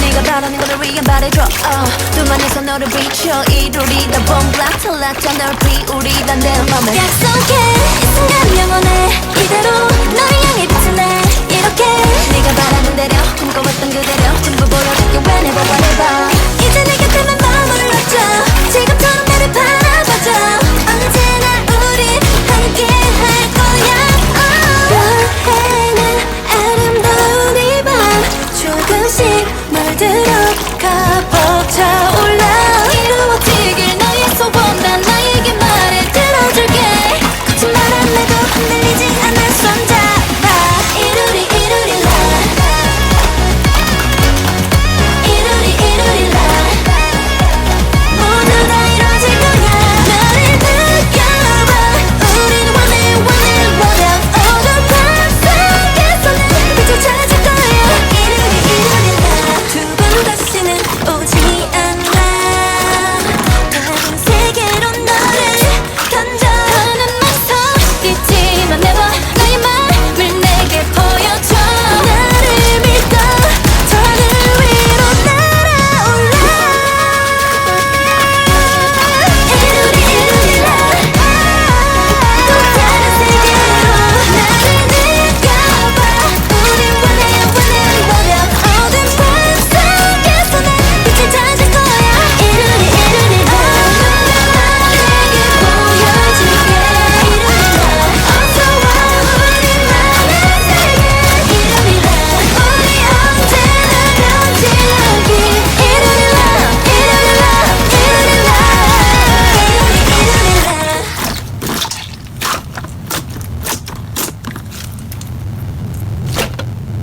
네가 바라는 거를 위해 말해줘 uh, 두만에서 너를 비춰. 이루리다 봄과 탈락자 널 비우리다 내 맘에. 약속해. 이 순간 영원해. 이대로 너를 향해 빛을 내. 이렇게